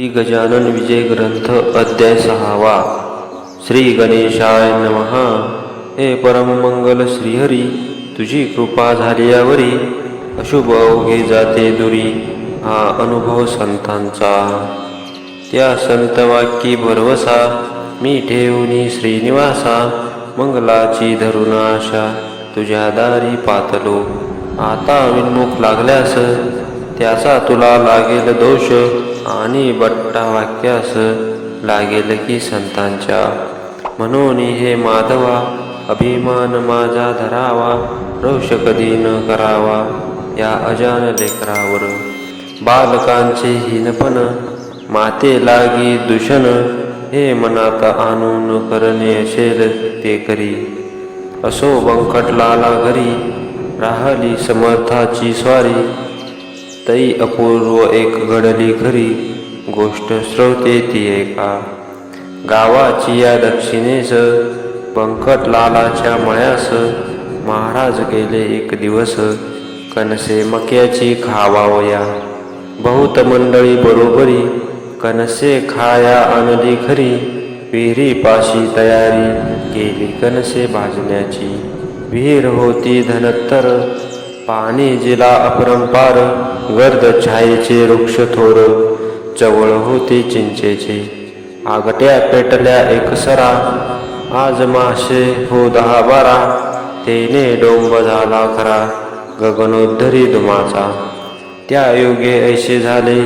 श्री गजानन विजय ग्रंथ अध्याय सहावा. श्री गणेशाय नमः. हे परममंगल श्रीहरी तुझी कृपा झाल्यावरी अशुभ अवघे जाते दुरी हा अनुभव संतांचा. त्या संतवाक्यी भरवसा मी ठेवनी श्रीनिवासा मंगलाची धरुण आशा तुझ्या दारी पातलो. आता विन्मुख लागल्यास त्याचा तुला लागेल दोष आणि बट्टा वाक्यास लागेल की संतांच्या. म्हणून हे माधवा अभिमान माझा धरावा रोष कधी न करावा या अजान लेकरावर. बालकांचे हीनपण माते लागी दूषण हे मनात आणून करणे असेल ते करी. असो बंकटलाला घरी राहली समर्थाची स्वारी तई अपूर्व एक घडली खरी गोष्ट श्रवते ती एका. गावाची या दक्षिणेस बंकटलालाच्या मळ्यास महाराज गेले एक दिवस कनसे मक्याची खावावया. बहुत मंडळी बरोबरी कनसे खाया आणली खरी विहिरी पाशी तयारी केली कनसे भाजण्याची. विहीर होती धनत्तर पाणी जिला अपरंपार गर्द छायेचे वृक्ष थोर जवळ होते चिंचेचे. आगट्या पेटल्या एकसरा आज मासे हो दहा बारा. तेने डोंब झाला खरा गगनोद्धरी दुमाचा. त्या योगे ऐसे झाले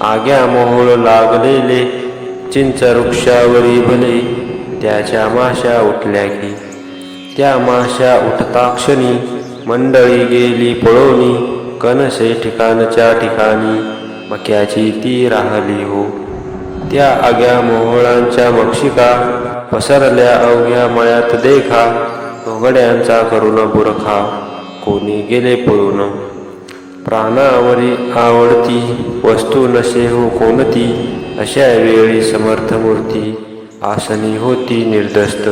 आग्या मोहोळ लागलेले. चिंच वृक्षावरी भले त्याच्या माश्या उठल्या की. त्या माश्या उठता क्षणी मंडळी गेली पळोनी. कनसे ठिकाणच्या ठिकाणी मक्याची ती राहली हो. त्या आग्या मोहळांच्या मक्षिका पसरल्या अवघ्या मळ्यात देखा. घोगड्यांचा करुण बुरखा कोणी गेले पळून. प्राणावरी आवडती वस्तू नसे हो कोणती? अशा वेळी समर्थ मूर्ती आसनी होती निर्दस्त.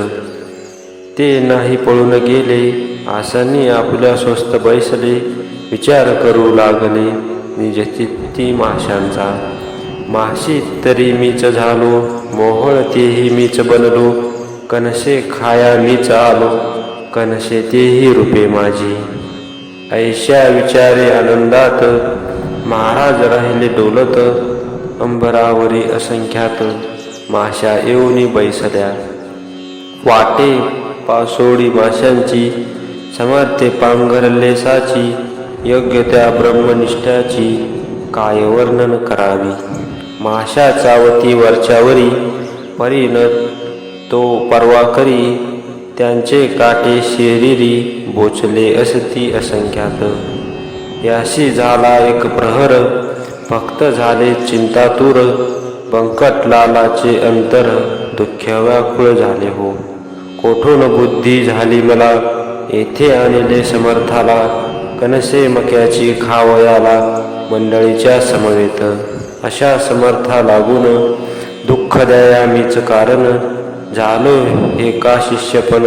ते नाही पळून गेले आसनी आपल्या स्वस्त बैसले. विचार करू लागले. मी निजती माशांचा. माशी तरी मीच झालो. मोहळ तेही मीच बनलो. कनसे खाया मीच आलो कनसे तेही रूपे माझी. ऐशा विचारे आनंदात. महाराज राहिले डोलत. अंबरावरी असंख्यात. माशा येऊनी बैसल्या. वाटे पासोडी माशांची. समर्थे पांघरले साची. योग्य त्या ब्रह्मनिष्ठाची काय वर्णन करावी. माशाचा वती वरच्यावरी परीन तो परवा करी त्यांचे काटे शेरिरी बोचले असती असंख्यात. याशी झाला एक प्रहर फक्त झाले चिंतातूर बंकट लालाचे अंतर दुःख व्याकुळ झाले हो. कोठून बुद्धी झाली मला येथे आणले समर्थाला कनसे मक्याची खावयाला मंडळीच्या समवेत. अशा समर्था लागून दुःख द्या मीच कारण. झालो हे का शिष्यपण?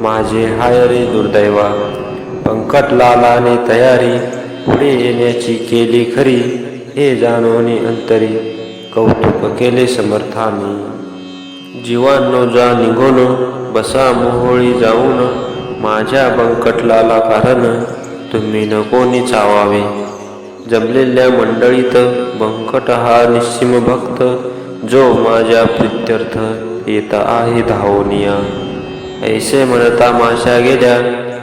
माझे हाय रे दुर्दैवा. पंकटलालाने तयारी पुढे येण्याची केली खरी. हे जाणवणे अंतरी कौतुक केले समर्थाने. जीवांनो जा निघून बसा मोहोळी जाऊन. माझ्या बंकटलाला कारण तुम्ही न कोणी चावावे जमलेल्या मंडळीत बंकट हा निश्चिम भक्त जो माझ्या प्रित्यर्थ येत आहे धावनिया. ऐसे म्हणता माशा गेल्या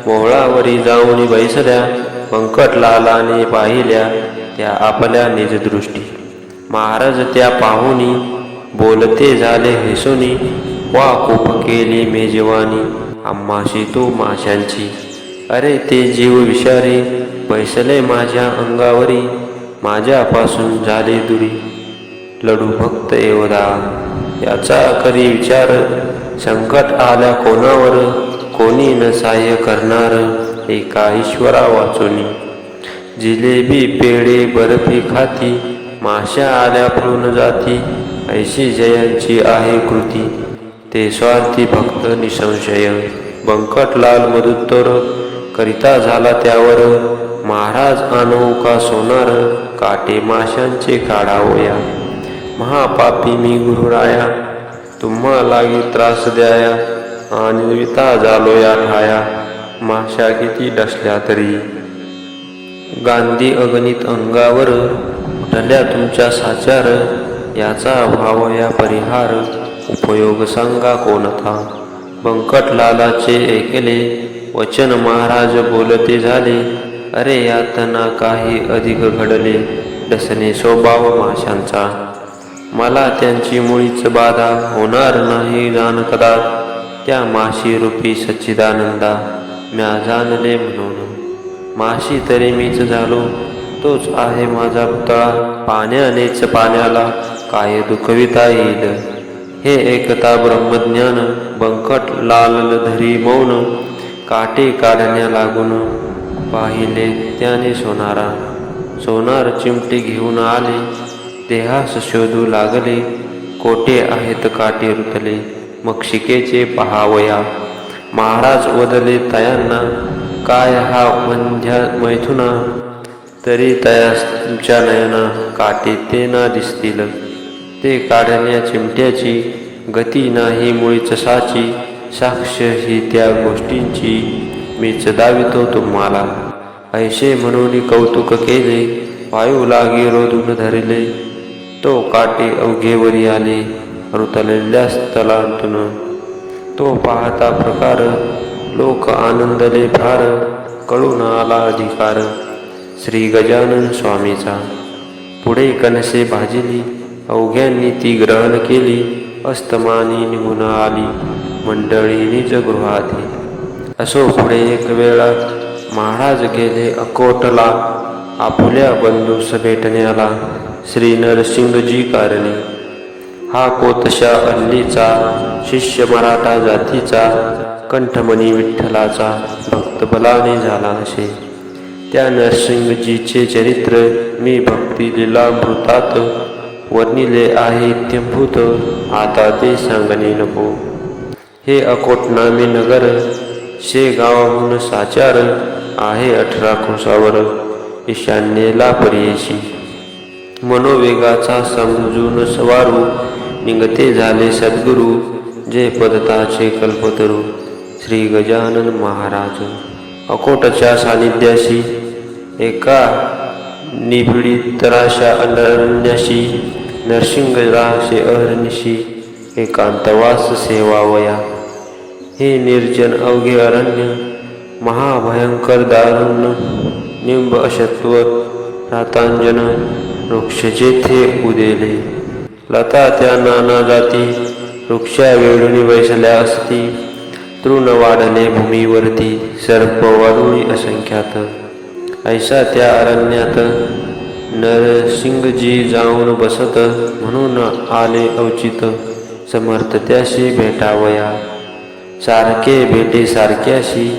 मोहळावरी जाऊन बैसल्या बंकटलालाने पाहिल्या त्या आपल्या निजदृष्टी महाराज त्या पाहुनी बोलते झाले हेसोनी वा खूप केली मेजवानी आम्हाशी तू माशांची अरे ते जीव विषारी बैसले माझ्या अंगावरी माझ्यापासून झाले दुरी. लडू भक्त एवढा याचा करी विचार? संकट आल्या कोणावर? कोणी न साह्य करणार? एका ईश्वरा वाचोनी जिलेबी पेढे बर्फी खाती माश्या आल्या फळून जाती. ऐशी जयांची आहे कृती. ते स्वार्थी भक्त निसंशय. बंकटलाल मधुत्तर करिता झाला त्यावर महाराज आणू का सोनार काटे माशांचे काढावया महापापी मी गुरुराया तुम्हा लागी त्रास द्याया आणि विता झालो या ठाया. माशा किती डसल्या तरी. गांधी अगणित अंगावर उठल्या तुमच्या साचार याचा भाव या परिहार उपयोग सांगा कोणता बंकट लालाचे ऐकले वचन महाराज बोलते झाले. अरे यातना काही अधिक घडले. डसणे स्वभाव माशांचा. मला त्यांची मुळीच बाधा होणार नाही जाणकदा. त्या माशी रूपी सच्चिदानंदा. म्या जाणले म्हणून. माशी तरी मीच झालो. तोच आहे माझा पुतळा. पाण्यानेच पाण्याला काय दुखविता येईल. हे एकता ब्रह्मज्ञान बंकट लाल धरी मौन. काटे काढण्या लागून पाहिले त्याने सोनारा. सोनार चिमटे घेऊन आले. देहास शोधू लागले. कोटे आहेत काटे रुतले? मग शिकेचे पहावया. महाराज वदले तयांना. काय हा वंध्या मैथुना? तरी तयास तुमच्या नयना काटे ते ना दिसतील. ते काढण्या चिमट्याची गती नाही मुळीच साची साक्ष ही त्या गोष्टींची मी चदावितो तुम्हाला. ऐशे म्हणून कौतुक केले वायू लागे रोधून धरले. तो काटे अवघेवरी आले रुतलेल्या स्थलांतून. तो पाहता प्रकार लोक आनंदले फार कळून आला अधिकार. श्री गजानन स्वामीचा. पुढे कनसे भाजिली अवघ्यांनी ती ग्रहण केली अस्तमानी निघून आली. मंडळी निज गृहाती असो पुढे एक वेळा महाराज गेले अकोटला. आपुल्या बंधूस भेटण्याला श्री नरसिंगजी कारणे. हा कोतशा अल्लीचा शिष्य मराठा जातीचा कंठमणी विठ्ठलाचा भक्तबलाने झाला नसे त्या नरसिंगजीचे चरित्र मी भक्ती लिलामृतात वर्णिले आहे इत्यंभूत. आता ते सांगणे नको. हे अकोट नामे नगर शे गावाहून साचार आहे अठरा कोसावर ईशान्येला पर्येशी मनोवेगाचा समजून सवारू निघते झाले सद्गुरू जे पदताचे कल्पतरू. श्री गजानन महाराज अकोटच्या सानिध्याशी एका निबिडीतराशा अनन्याशी नरसिंगराशे अहर्निशी एकांतवास सेवावया. हे निर्जन अवघे अरण्य महाभयंकर दारुण निंब अशत्व रातांजन वृक्ष जेथे उदेले. लता त्या नाना जाती वृक्षा वेळुनी वैसल्या असती. तृण वाढले भूमीवरती सर्प वाढुळी असंख्यात. ऐसा त्या अरण्यात नरसिंगजी जाऊन बसत म्हणून आले अवचित समर्थ त्याशी भेटावया. सारखे भेटे सारख्याशी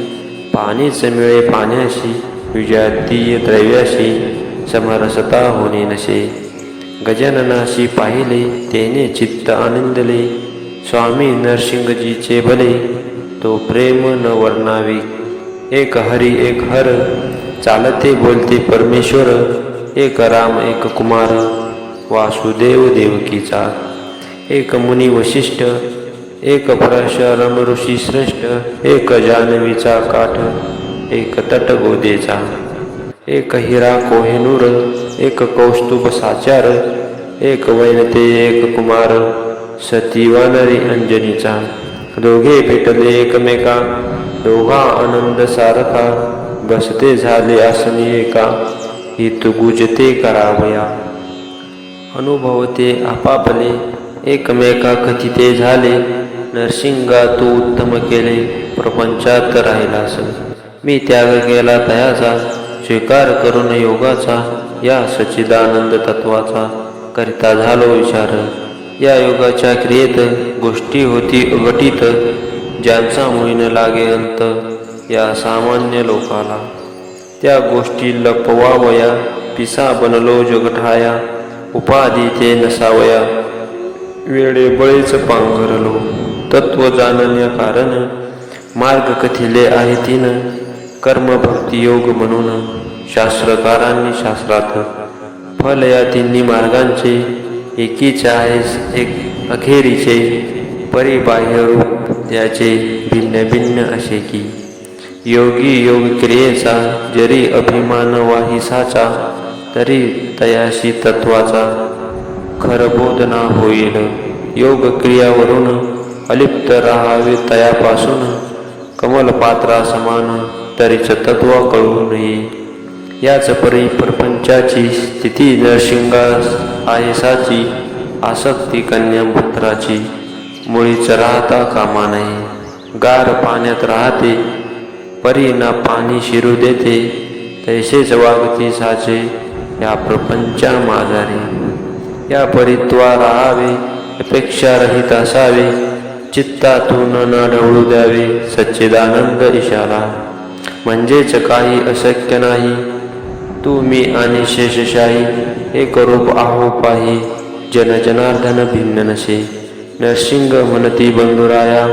पाणीच मिळे पाण्याशी विजातीय द्रव्याशी समरसता होणे नसे. गजाननाशी पाहिले तेने चित्त आनंदले. स्वामी नरसिंगजीचे भले तो प्रेम न वर्णावे. एक हरी एक हर चालते बोलते परमेश्वर. एक राम एक कुमार वासुदेव देवकीचा. एक मुनी वशिष्ठ एक परशुराम ऋषी श्रेष्ठ एक जानवीचा काठ एक तट गोदेचा एक हिरा कोहेनूर एक कौस्तुभ साचार एक वैनते एक कुमार सती वानरी अंजनीचा दोघे भेटले एकमेका दोघा आनंद सारखा बसते झाले आसनी एका हित गुजते करावया. अनुभवते आपापले एकमेका कथिते झाले नरसिंगा तू उत्तम केले प्रपंचात राहिलास मी त्याग केला तयाचा स्वीकार करून योगाचा या सच्चिदानंद तत्वाचा करिता झालो विचार. या योगाच्या क्रियेत गोष्टी होती अघटित ज्यांचा मुईन लागे अंत या सामान्य लोकाला. त्या गोष्टी लपवावया पिसा बनलो जगठाया उपाधी ते नसावया. वेळे बळीच पांघरलो तत्व जाणण्या कारण मार्ग कथिले आहे तीन. कर्मभक्ती योग म्हणून शास्त्रकारांनी शास्त्रात फल या तिन्ही मार्गांचे एकीचे आहेस एक अखेरीचे परिबाह्य रूप त्याचे भिन्न भिन्न असे की. योगी योग क्रियेचा जरी अभिमान वाहिसाचा तरी तयाशी तत्वाचा खरबोधना होईल. योग क्रियावरून अलिप्त राहावे तयापासून कमलपात्रा समान तरीच तत्व कळू नये. याच परी प्रपंचाची स्थिती नरशिंगास आयसाची आसक्ती कन्यापुत्राची मुळीच राहता कामा नये. गार पाण्यात राहते परी ना पाणी शिरू देते तैसेच वागती साचे या प्रपंचा माजारी या परित्वा राहावे अपेक्षा रहित असावे चित्तातून न ढवळू द्यावे सच्चिदानंद इशारा. म्हणजेच काही अशक्य नाही. तू मी आणि शेषशाही एक रूप आहो पाही. जन जनार्दन भिन्न नसे. नरसिंग म्हणती बंधुराया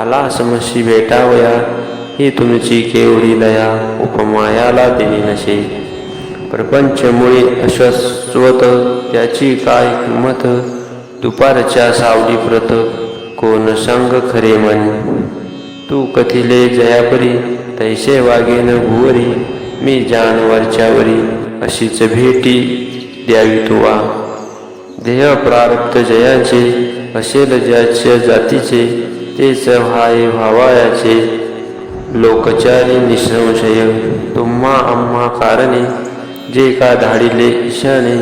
आला समशी भेटावया. ही तुमची केवढी लया उपमायाला दिली नसे. प्रपंच मुळे अश्वस्वत त्याची काय किंमत? दुपारच्या सावली प्रत कोण सांग खरे मन? तू कथिले जयापरी तैसे वागेन भुवरी मी जानवरच्यावरी अशीच भेटी द्यावी तुवा. देह प्रारब्ध जयाचे असेल ज्याच्या जातीचे तेच व्हाय भावायाचे. लोकचारी निसंशय तुम्हा आम्हा कारणे जे का धाडिले ईशाने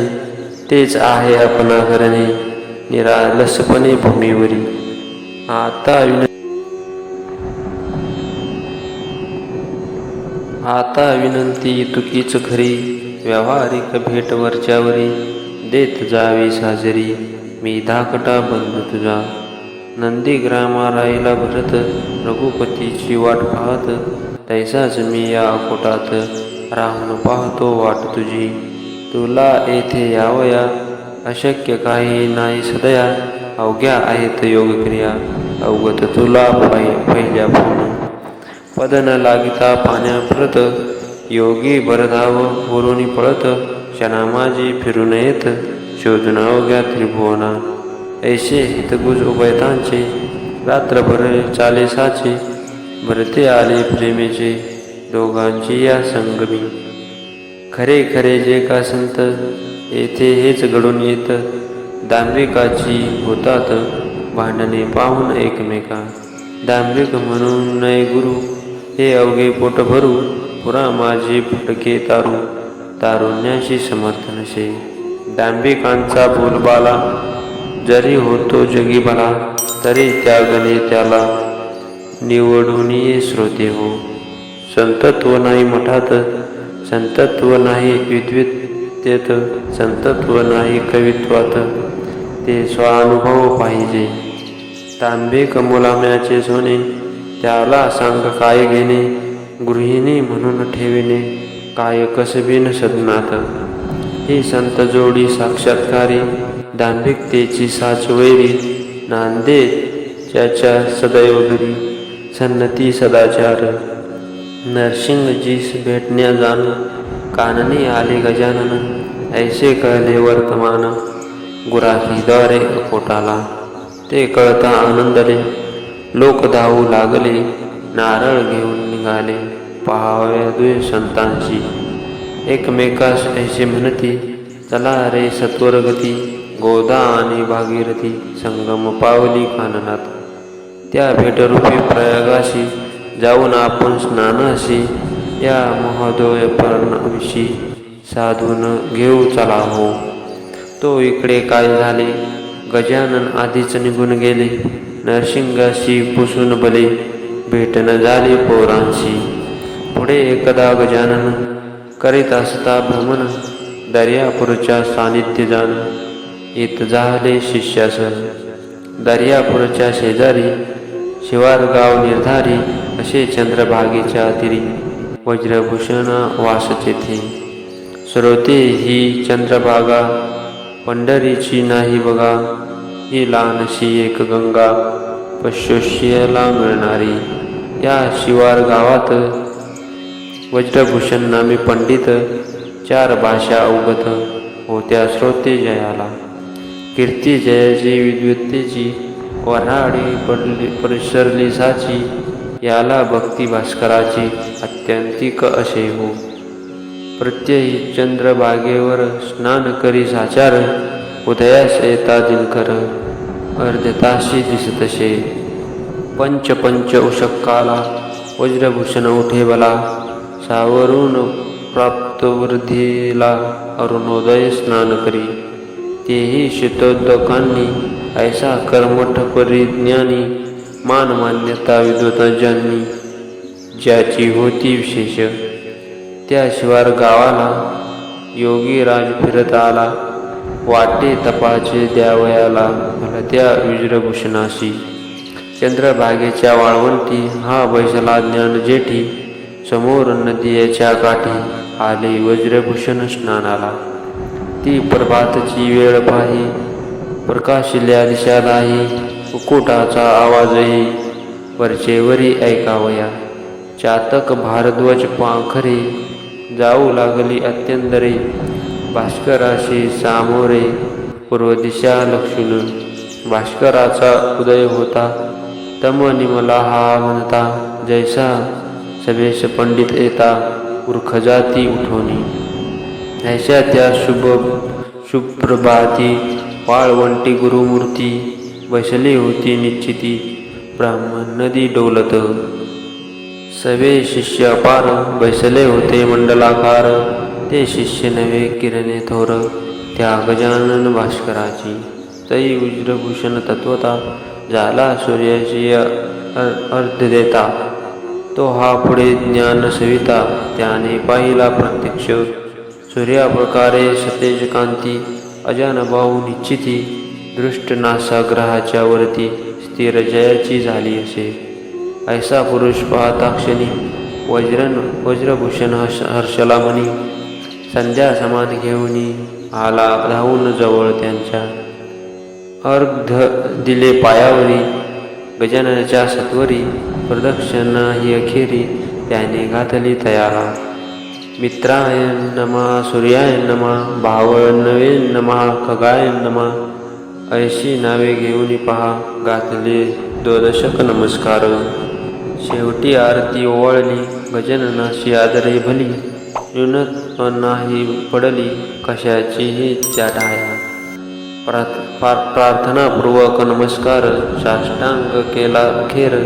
तेच आहे आपणा करणे निरालसपणे भूमीवरी. आता विन आता विनंती तुकीच खरी व्यावहारिक भेट वरच्यावरी. देत जावी साजरी मी धाकटा बंधू तुझा. नंदीग्रामा राहिला भरत रघुपतीची वाट पाहत. तैसाच मी या अकोटात राहून पाहतो वाट तुझी. तुला येथे यावया अशक्य काही नाही सदया. अवघ्या आहेत योगक्रिया. अवगत तुला पाय पहिल्या पूर्ण पद न लागिता पाण्या परत. योगी बरधाव बोलून पळत. शनामाजी फिरून येत शोधून अवघ्या त्रिभुवना. ऐसे हितगुज उभयतांचे. रात्रभर चालेसाचे. भरते आले प्रेमेचे. दोघांची या संगमी. खरे खरे जे का संत येथे हेच घडून येत. दांभिकाची होतात भांडणे पाहून एकमेका दांभिक म्हणून नय गुरु हे अवघे पोट भरू पुरा माझे फटके तारू तारुण्याशी समर्थनशे दांभिकांचा बोलबाला जरी होतो जगी भला तरी त्यागने त्याला निवडून ये श्रोते हो. संतत्व नाही मठात संतत्व नाही विद्वित संतत्व नाही कवित्वात. ते स्वानुभव पाहिजे. तांबे मुलाम्याचे सोने त्याला सांग काय घेणे गृहिणी म्हणून ठेविणे काय कसबीन सदनात. ही संत जोडी साक्षात्कारी दांभिकतेची साचवेरी नांदे ज्याच्या सदैव घरी सन्नती सदाचार. नरसिंहजीस भेटण्या जाण काननी आले गजानन ऐसे कळले वर्तमान. गुराखीद्वारे अकोटाला. ते कळता आनंदले लोक धावू लागले नारळ घेऊन निघाले. पहाव्या दुय संतांशी. एकमेकास ऐसे म्हणती चला रे सत्वरगती गोदा आणि भागीरथी संगम पावली काननात त्या भेटरूपी प्रयागाशी जाऊन आपण स्नानाशी या महोदय पर्णविषयी साधून घेऊ चला हो. तो इकडे काय झाले. गजानन आधीच निघून गेले. नरसिंगाशी पुसून बले भेटन झाले पोरांशी. पुढे एकदा गजानन करीत असता भ्रमण दर्यापूरच्या सानिध्य जाण. येत झाले शिष्यास दर्यापूरच्या शेजारी शिवारगाव निर्धारी असे चंद्रभागेच्या तिरी वज्रभूषण वास तेथे श्रोते ही चंद्रभागा पंढरीची नाही बघा. ही लहानशी एक गंगा पशुष्यला मिळणारी. या शिवार गावात वज्रभूषण नामे पंडित चार भाषा अवगत होत्या श्रोते जयाला. कीर्ती जयाची विद्वत्तेची वऱ्हाडी पडली परिसरली साची याला भक्ती भास्कराची अत्यंतिक असे हो. प्रत्ययी चंद्रभागेवर स्नान करी साचार उदयास येता दिनकर. अर्धताशी दिसतसे पंच पंच उशक्काला वज्रभूषण उठे बला. सावरून प्राप्त वृद्धीला अरुणोदय स्नान करी. तेही शीतोद्योगांनी ऐसा कर्मठ परिज्ञानी मान मान्यता विद्वतजांनी ज्याची होती विशेष. त्या शिवार गावाला योगी राज फिरत आला. वाटे तपाचे द्यावयाला त्या विज्रभूषणाशी चंद्रभागेच्या वाळवंटी हा बैसला ज्ञान जेठी समोर नदीच्या काठी आले वज्रभूषण स्नानाला. ती प्रभातची वेळ पाही प्रकाशिल्या दिशालाही कुकुटाचा आवाजही वरचेवरी ऐकावया. चातक भारद्वज पाखरे जाऊ लागली अत्यंतरे. भास्कराशी सामोरे पूर्व दिशा लक्षून. भास्कराचा उदय होता. तम निमला हा म्हणता जैसा सभेश पंडित येता उर्खजाती उठवणी ऐशा त्या शुभ शुभ्रभाती वाळवंटी गुरुमूर्ती बसली होती निश्चिती. ब्राह्मण नदी डोलत सवे शिष्य अपार बैसले होते मंडलाकार. ते शिष्य नवे किरणे थोर त्या गजानन भास्कराची. तई उज्रभूषण तत्वता झाला सूर्याची अर- अर्ध देता तो हा पुढे ज्ञान सविता त्याने पाहिला प्रत्यक्ष. सूर्याप्रकारे सतेज कांती अजानभाऊ निश्चिती. दृष्ट नासाग्रहाच्या वरती स्थिर जयाची झाली असे. ऐसा पुरुष पाहताक्षणी वज्रन वज्रभूषण हर्ष हर्षला म्हणी संध्या समान घेऊन आला धावून जवळ त्यांच्या. अर्ध दिले पायावरी गजाननाच्या सत्वरी प्रदक्षिणा ही अखेरी त्याने घातली तयारा. मित्राय नमा सूर्याय नमा भावळ नवे नमा खगाय नमा ऐशी नावे घेऊन पहा घातले द्वदशक नमस्कार. शेवटी आरती ओवाळली. गजाननाशी आदरे भली. न्यूनत नाही पडली. कशाचीही चाटाया प्रार्थ प्रार्थनापूर्वक नमस्कार. साष्टांग केला खेर.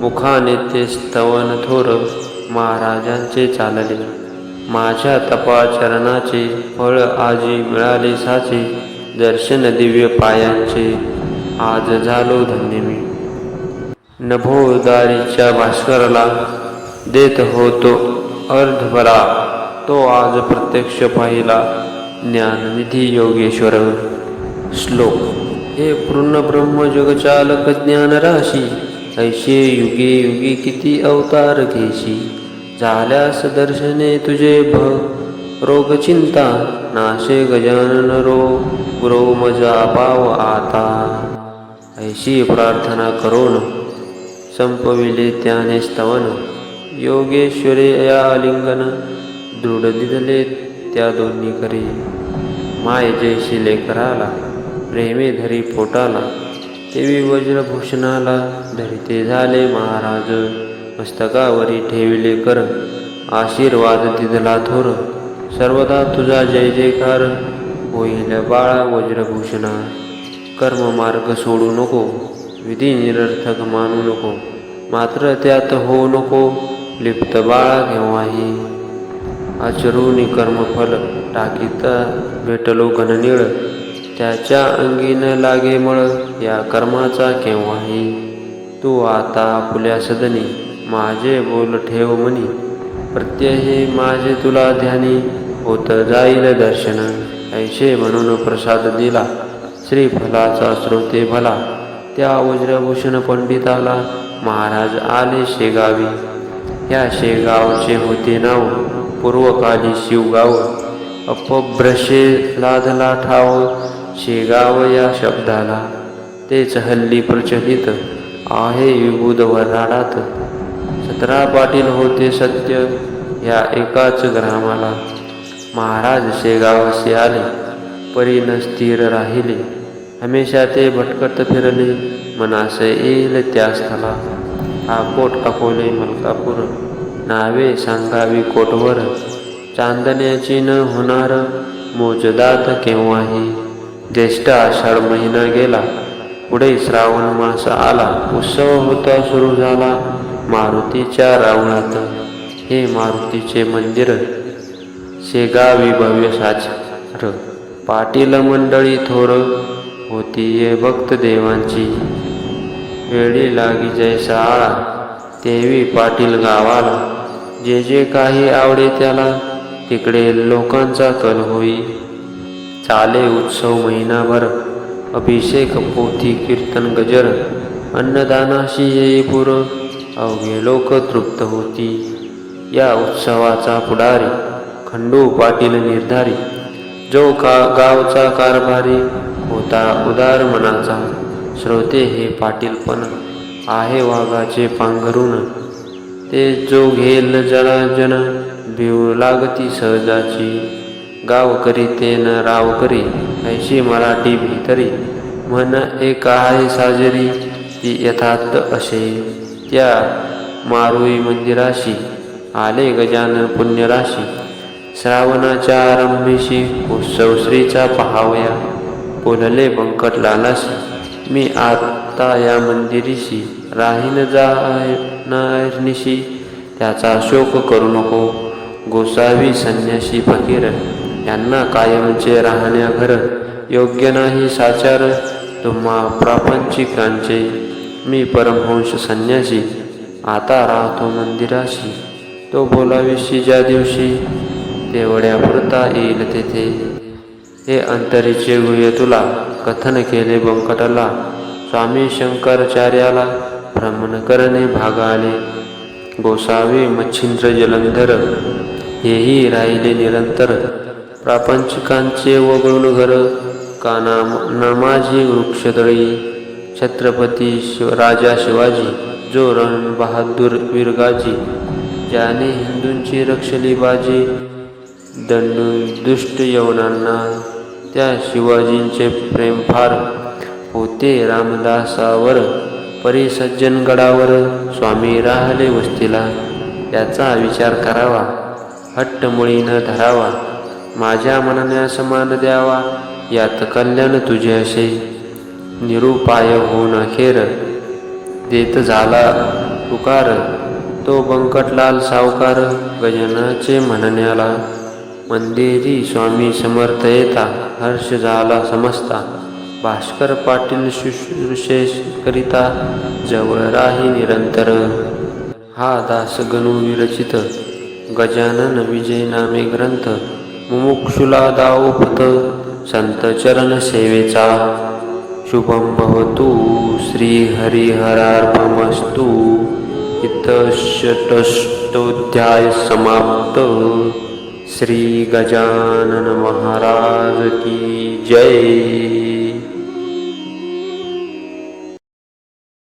मुखाने ते स्तवन थोर. महाराजांचे चालले. माझ्या तपाचरणाचे फळ आजी मिळाले साचे. दर्शन दिव्य पायांचे. आज झालो धन्य मी. नभोदारीच्या भास्कराला देत होतो अर्धभरा. तो आज प्रत्यक्ष पाहिला ज्ञाननिधी योगेश्वर श्लोक. हे पूर्ण ब्रह्म जगचालक ज्ञान राशी ऐशे युगे युगे किती अवतार घेशी. झाल्यास दर्शने तुझे भ रोग चिंता नाशे गजानन रो गुरो मजा पाव आता. ऐशी प्रार्थना करून संपविले त्याने स्तवन योगेश्वरे या आलिंगन दृढ दिदले त्या दोन्ही करी माय जयशी लेकराला प्रेमे धरी पोटाला देवी वज्रभूषणाला धरिते झाले महाराज. मस्तकावरी ठेविले कर आशीर्वाद दिदला थोर. सर्वदा तुझा जय जयकार होईल बाळा वज्रभूषणा. कर्म मार्ग सोडू नको. विधी निरर्थक मानू नको मात्र त्यात होऊ नको लिप्त बाळा केव्हाही आचरुनी कर्मफल टाकीता भेटलो घननिळ त्याच्या अंगी न लागे मळ या कर्माचा केव्हाही तू आता आपल्या सदनी माझे बोल ठेव मनी प्रत्यही माझे तुला ध्यानी होत जाईल दर्शन. ऐशे म्हणून प्रसाद दिला श्रीफलाचा श्रोते भला. त्या वज्रभूषण पंडिताला महाराज आले शेगावी. या शेगावचे होते नाव पूर्वकाली शिवगाव. अपभ्रशे लादला ठाव शेगाव या शब्दाला. तेच हल्ली प्रचलित आहे विबुध वराडात सतरा पाटील होते सत्य या एकाच ग्रामाला. महाराज शेगावसे आले परी न स्थिर राहिले. हमेशा ते भटकत फिरले मनास येईल त्या स्थला. हा कोट अकोले मलकापूर नावे सांगावी कोटवर. चांदण्याची न होणार मोजदात केव्हाही. ज्येष्ठ आषाढ महिना गेला पुढे श्रावण मास आला. उत्सव होता सुरू झाला मारुतीच्या रावणात. हे मारुतीचे मंदिर शेगावी भव्य साचार पाटील मंडळी थोर होती ये भक्त देवांची. वेळी लागी जैसा आळा तेवी पाटील गावाला. जे जे काही आवडे त्याला तिकडे लोकांचा कल होई. चाले उत्सव महिनाभर अभिषेक पोथी कीर्तन गजर अन्नदानाशी येई पुर. अवघे लोक तृप्त होती. या उत्सवाचा पुढारी खंडू पाटील निर्धारी. जो का गावचा कारभारी होता उदार मनाचा. श्रोते हे पाटीलपण आहे वाघाचे पांघरून ते जो घेल जनाजन जन लागती सहजाची. गाव करी ते न राव करी ऐशी मराठी भितरी. म्हण एक आहे साजरी ती यथार्थ असे. त्या मारुई मंदिराशी आले गजान पुण्यराशी. श्रावणाच्या आरंभीशी उत्सव श्रीचा पहावया. बोलले बंकट लालाशी मी आता या मंदिरीशी राहीन जाणनिशी त्याचा शोक करू नको. गोसावी संन्यासी फकीर यांना कायमचे राहण्या घर योग्य नाही साचार. तुम्हा प्रापंचिकांचे मी परमहंस संन्यासी. आता राहतो मंदिराशी. तो बोलाविषयी ज्या दिवशी तेवढ्या पुरता येईल तेथे. हे अंतरीचे गुह्य तुला. कथन केले बंकटला. स्वामी शंकराचार्याला भ्रमण करणे भागाले. गोसावी मच्छिंद्र जलंधर हेही राहिले निरंतर. प्रापंचिकांचे वगळून घर काना नमाजी वृक्षदळी. छत्रपती शिव राजा शिवाजी जो रण बहादूर विरगाजी ज्याने हिंदूंची रक्षली बाजी दंड दुष्ट यवनांना त्या शिवाजींचे प्रेम फार होते रामदासावर. परिसज्जनगडावर स्वामी राहले वस्तीला. याचा विचार करावा. हट्टमुळी न धरावा. माझ्या मनाण्यास मान द्यावा. यात कल्याण तुझे असे. निरुपाय होऊन अखेर देत झाला तुकार तो बंकटलाल सावकार गजनाचे म्हणण्याला मंदिरी स्वामी समर्थ येता हर्ष झाला समजता भास्कर पाटील शुश्रूषेस करिता जवळ राही निरंतर. हा दास गणू विरचित. गजानन विजय नामे ग्रंथ. मुमुक्षुला दावपत संत चरण सेवेचा. शुभम भवतु श्री हरिहरार्पमस्तु. इतषटष्टोध्याय समाप्त. श्री गजानन महाराज की जय।